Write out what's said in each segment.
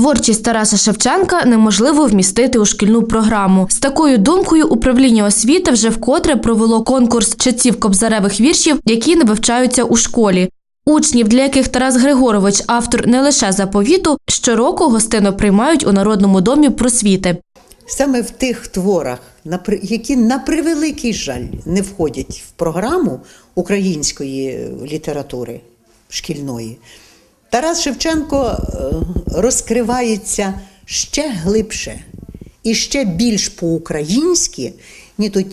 Творчість Тараса Шевченка неможливо вмістити у шкільну програму. З такою думкою управління освіти вже вкотре провело конкурс читців кобзаревих віршів, які не вивчаються у школі. Учнів, для яких Тарас Григорович автор не лише заповіту, щороку гостину приймають у Народному домі просвіти. Саме в тих творах, які на превеликий жаль не входять в програму української літератури шкільної, Тарас Шевченко е, розкривається ще глибше і ще більш по-українськи,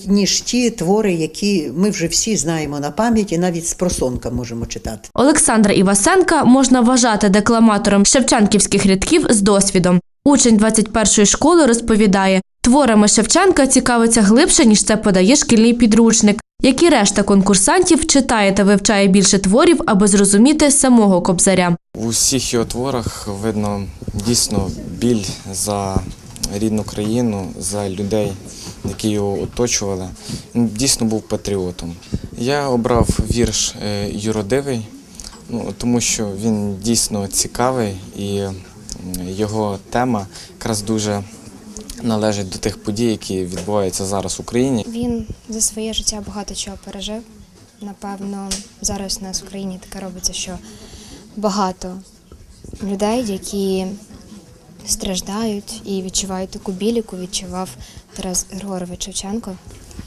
ніж ті твори, які ми вже всі знаємо на пам'ять і навіть з просонка можемо читати. Олександра Івасенка можна вважати декламатором шевченківських рядків з досвідом. Учень 21-ї школи розповідає, творами Шевченка цікавиться глибше, ніж це подає шкільний підручник. Як і решта конкурсантів, читає та вивчає більше творів, аби зрозуміти самого кобзаря. У всіх його творах видно дійсно біль за рідну країну, за людей, які його оточували. Він дійсно був патріотом. Я обрав вірш е, Юродивий, ну, тому що він дійсно цікавий і його тема якраз дуже належить до тих подій, які відбуваються зараз в Україні. Він за своє життя багато чого пережив. Напевно, зараз у нас в країні таке робиться, що багато людей, які страждають і відчувають таку біль, яку відчував Тарас Григорович Шевченко.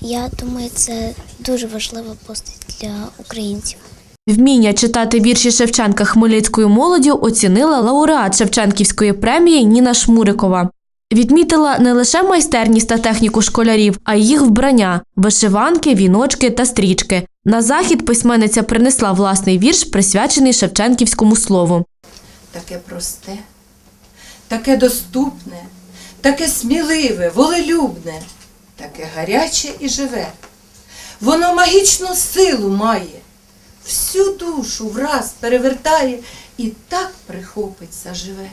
Я думаю, це дуже важлива постать для українців. Вміння читати вірші Шевченка хмельницькою молоддю оцінила лауреат Шевченківської премії Ніна Шмурикова. Відмітила не лише майстерність та техніку школярів, а й їх вбрання, вишиванки, віночки та стрічки. На захід письменниця принесла власний вірш, присвячений Шевченківському слову. таке просте, таке доступне, таке сміливе, волелюбне, таке гаряче і живе. Воно магічну силу має, всю душу враз перевертає і так прихопить заживе.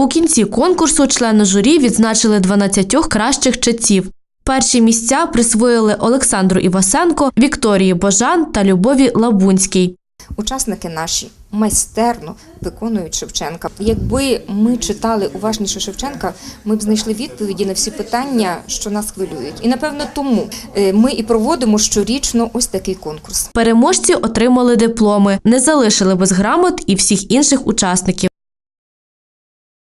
У кінці конкурсу члени журі відзначили 12 кращих читців. Перші місця присвоїли Олександру Івасенко, Вікторії Божан та Любові Лабунській. Учасники наші майстерно виконують Шевченка. Якби ми читали уважніше Шевченка, ми б знайшли відповіді на всі питання, що нас хвилюють. І напевно тому е, ми і проводимо щорічно ось такий конкурс. Переможці отримали дипломи, не залишили без грамот і всіх інших учасників.